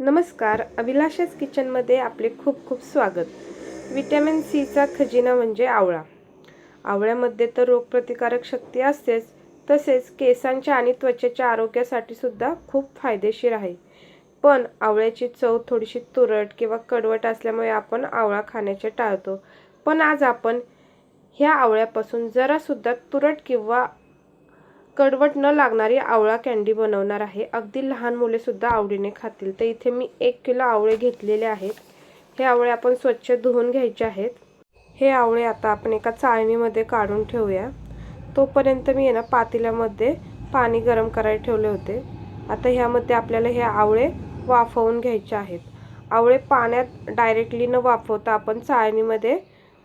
नमस्कार अभिलाषाच किचनमध्ये आपले खूप खूप स्वागत. विटॅमिन सीचा खजिना म्हणजे आवळा. आवळ्यामध्ये तर रोगप्रतिकारक शक्ती असतेच तसेच केसांच्या आणि त्वचेच्या आरोग्यासाठी सुद्धा खूप फायदेशीर आहे. पण आवळ्याची चव थोडीशी तुरट किंवा कडवट असल्यामुळे आपण आवळा खाण्याचे टाळतो. पण आज आपण ह्या आवळ्यापासून जरासुद्धा तुरट किंवा कडवट न लागणारी आवळा कँडी बनवणार आहे. अगदी लहान मुले सुद्धा आवडीने खातील. तर इथे मी एक किलो आवळे घेतलेले आहेत. हे आवळे आपण स्वच्छ धुवून घ्यायचे आहेत. हे आवळे आता आपण एका चाळणीमध्ये काढून ठेवूया. तोपर्यंत मी आहे ना पातेल्यामध्ये पाणी गरम करायला ठेवले होते. आता ह्यामध्ये आपल्याला हे आवळे वाफवून घ्यायचे आहेत. आवळे पाण्यात डायरेक्टली न वाफवता आपण चाळणीमध्ये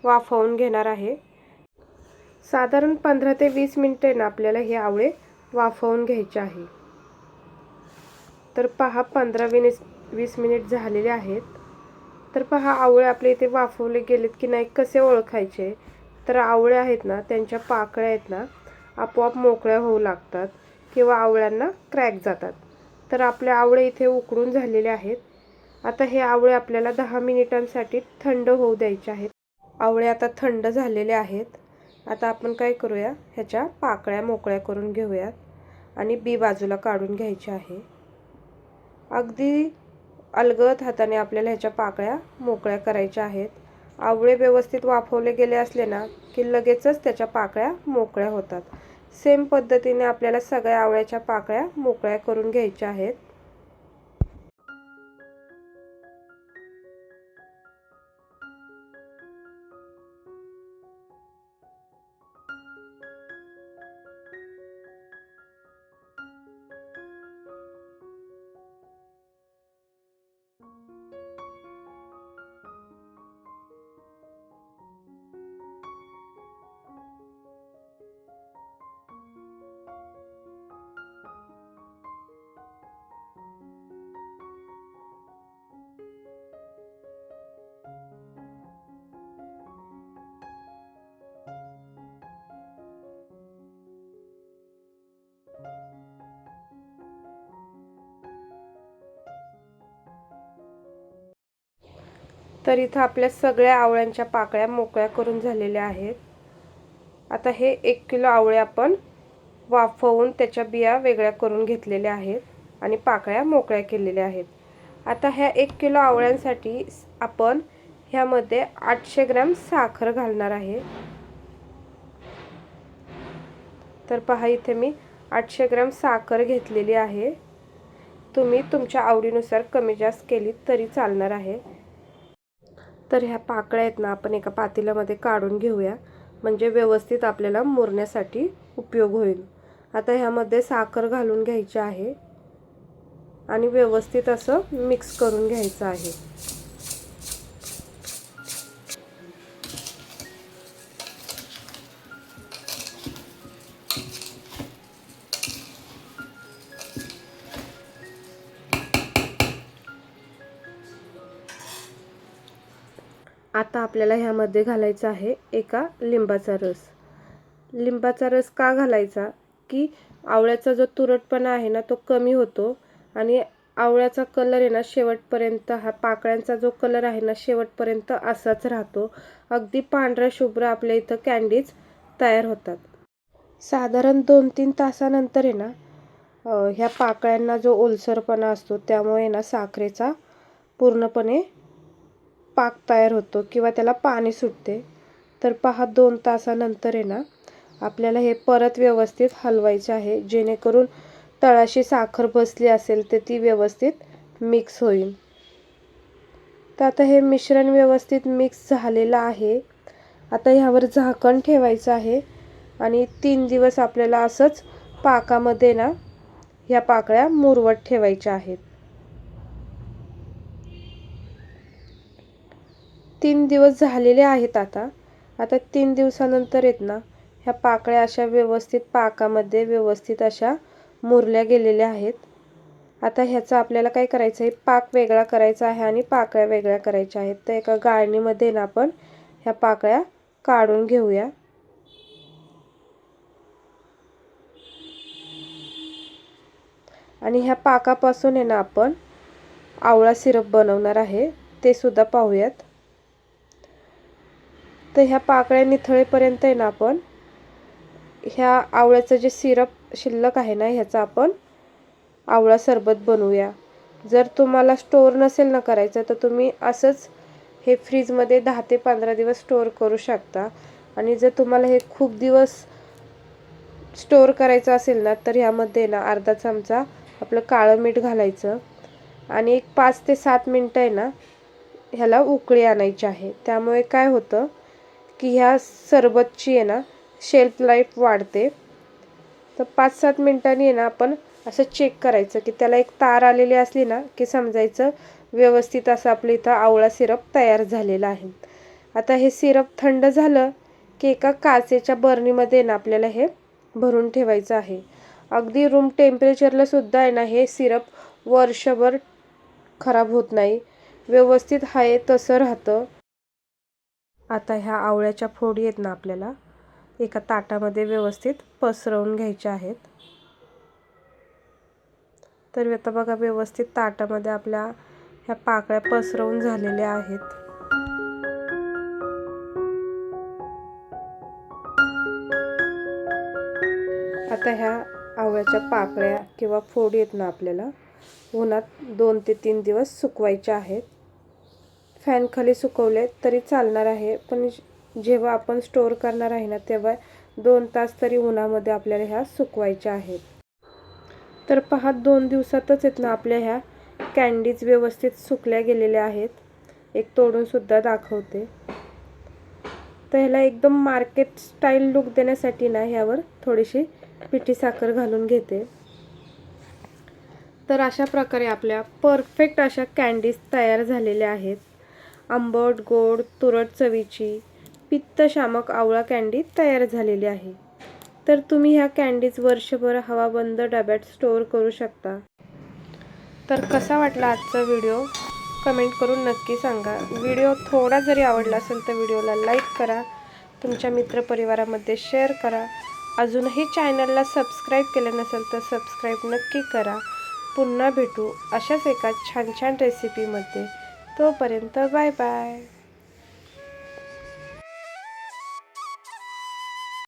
वाफवून घेणार आहे. साधारण पंधरा ते वीस मिनटे ना आपल्याला हे आवळे वाफवून घ्यायचे आहे. तर पहा पंधरा वीस वीस मिनिट झालेले आहेत. तर पहा आवळे आपले इथे वाफवले गेलेत की नाही कसे ओळखायचे? तर आवळे आहेत ना त्यांच्या पाकळ्या आहेत ना आपोआप मोकळ्या होऊ लागतात किंवा आवळ्यांना क्रॅक जातात. तर आपले आवळे इथे उकडून झालेले आहेत. आता हे आवळे आपल्याला दहा मिनिटांसाठी थंड होऊ द्यायचे आहेत. आवळे आता थंड झालेले आहेत. आता आपण काय करूया? ह्याच्या पाकळ्या मोकळ्या करून घेऊयात आणि बी बाजूला काढून घ्यायची आहे. अगदी अलगद हाताने आपल्याला ह्याच्या पाकळ्या मोकळ्या करायच्या आहेत. आवळे व्यवस्थित वाफवले गेले असले ना की लगेचच त्याच्या पाकळ्या मोकळ्या होतात. सेम पद्धतीने आपल्याला सगळ्या आवळ्याच्या पाकळ्या मोकळ्या करून घ्यायच्या आहेत. तर इथं आपल्या सगळ्या आवळ्यांच्या पाकळ्या मोकळ्या करून झालेल्या आहेत. आता हे एक किलो आवळे आपण वाफवून त्याच्या बिया वेगळ्या करून घेतलेल्या आहेत आणि पाकळ्या मोकळ्या केलेल्या आहेत. आता ह्या एक किलो आवळ्यांसाठी आपण ह्यामध्ये आठशे ग्रॅम साखर घालणार आहे. तर पहा इथे मी आठशे ग्रॅम साखर घेतलेली आहे. तुम्ही तुमच्या आवडीनुसार कमी जास्त केली तरी चालणार आहे. तर ह्या पाकळ्या आहेत ना आपण एका पातेल्यामध्ये काढून घेऊया. म्हणजे व्यवस्थित आपल्याला मुरण्यासाठी उपयोग होईल. आता ह्यामध्ये साखर घालून घ्यायची आहे. आणि व्यवस्थित असं मिक्स करून घ्यायचं आहे. आता आपल्याला ह्यामध्ये घालायचा आहे एका लिंबाचा रस. लिंबाचा रस का घालायचा? की आवळ्याचा जो तुरटपणा आहे ना तो कमी होतो आणि आवळ्याचा कलर आहे ना शेवटपर्यंत हा पाकळ्यांचा जो कलर आहे ना शेवटपर्यंत असाच राहतो. अगदी पांढऱ्या शुभ्र आपल्या इथं कँडीज तयार होतात. साधारण दोन तीन तासानंतर आहे ना ह्या पाकळ्यांना जो ओलसरपणा असतो त्यामुळे ना साखरेचा पूर्णपणे पाक तयार होतो किंवा त्याला पाणी सुटते तर पहा दोन तासानंतर आहे ना आपल्याला हे परत व्यवस्थित हलवायचे आहे. जेणेकरून तळाशी साखर बसली असेल तर ती व्यवस्थित मिक्स होईल. तर आता हे मिश्रण व्यवस्थित मिक्स झालेलं आहे. आता ह्यावर झाकण ठेवायचं आहे आणि तीन दिवस आपल्याला असंच पाकामध्ये ना ह्या पाकळ्या मुरवत ठेवायच्या आहेत. तीन दिवस झालेले आहेत आता. आता तीन दिवसानंतर येत ना ह्या पाकळ्या अशा व्यवस्थित पाकामध्ये व्यवस्थित अशा मुरल्या गेलेल्या आहेत. आता ह्याचा आपल्याला काय करायचं आहे? पाक वेगळा करायचा आहे आणि पाकळ्या वेगळ्या करायच्या आहेत. तर एका गाळणीमध्ये ना आपण ह्या पाकळ्या काढून घेऊया. आणि ह्या पाकापासून आहे ना आपण आवळा सिरप बनवणार आहे. ते सुद्धा पाहूयात. तर ह्या पाकळ्या निथळेपर्यंत आहे ना आपण ह्या आवळ्याचं जे सिरप शिल्लक आहे ना ह्याचा आपण आवळा सरबत बनवूया. जर तुम्हाला स्टोअर नसेल ना करायचं तर तुम्ही असंच हे फ्रीजमध्ये दहा ते पंधरा दिवस स्टोअर करू शकता. आणि जर तुम्हाला हे खूप दिवस स्टोअर करायचं असेल ना तर ह्यामध्ये ना अर्धा चमचा आपलं काळं मीठ घालायचं. आणि एक पाच ते सात मिनटं आहे ना ह्याला उकळी आणायची आहे. त्यामुळे काय होतं की ह्या सरबतची आहे ना शेल्फ लाईफ वाढते. तर पाच सात मिनटांनी आहे ना आपण असं चेक करायचं की त्याला एक तार आलेली असली ना की समजायचं व्यवस्थित असं आपलं इथं आवळा सिरप तयार झालेला आहे. आता हे सिरप थंड झालं की एका काचेच्या बर्नीमध्ये ना आपल्याला हे भरून ठेवायचं आहे. अगदी रूम टेम्परेचरला सुद्धा आहे ना हे सिरप वर्षभर खराब होत नाही. व्यवस्थित आहे तसं राहतं. आता ह्या आवळ्याच्या फोडी आहेत ना आपल्याला एका ताटामध्ये व्यवस्थित पसरवून घ्यायच्या आहेत. तर आता बघा व्यवस्थित ताटामध्ये आपल्या ह्या पाकळ्या पसरवून झालेल्या आहेत. आता ह्या आवळ्याच्या पाकळ्या किंवा फोडी आहेत ना आपल्याला उन्हात दोन ते तीन दिवस सुकवायच्या आहेत. फॅनखाली सुकवले तरी चालणार आहे पण जेव्हा आपण स्टोअर करणार आहे ना तेव्हा दोन तास तरी उन्हामध्ये आपल्याला ह्या सुकवायच्या आहेत. तर पहा दोन दिवसातच आहेत ना आपल्या ह्या कॅन्डीज व्यवस्थित सुकल्या गेलेल्या आहेत. एक तोडूनसुद्धा दाखवते. तर ह्याला एकदम मार्केट स्टाईल लुक देण्यासाठी ना ह्यावर थोडीशी पिठी साखर घालून घेते. तर अशा प्रकारे आपल्या परफेक्ट अशा कॅन्डीज तयार झालेल्या आहेत. आंबट गोड तुरट चवीची पित्तशामक आवळा कँडी तयार झालेली आहे. तर तुम्ही ह्या कँडीज वर्षभर हवाबंद डब्यात स्टोअर करू शकता. तर कसा वाटला आजचा व्हिडिओ कमेंट करून नक्की सांगा. व्हिडिओ थोडा जरी आवडला असेल तर व्हिडिओला लाईक करा. तुमच्या मित्रपरिवारामध्ये शेअर करा. अजूनही चॅनलला सबस्क्राईब केलं नसेल तर सबस्क्राईब नक्की करा. पुन्हा भेटू अशाच एका छान छान रेसिपीमध्ये तोपर्यंत बाय बाय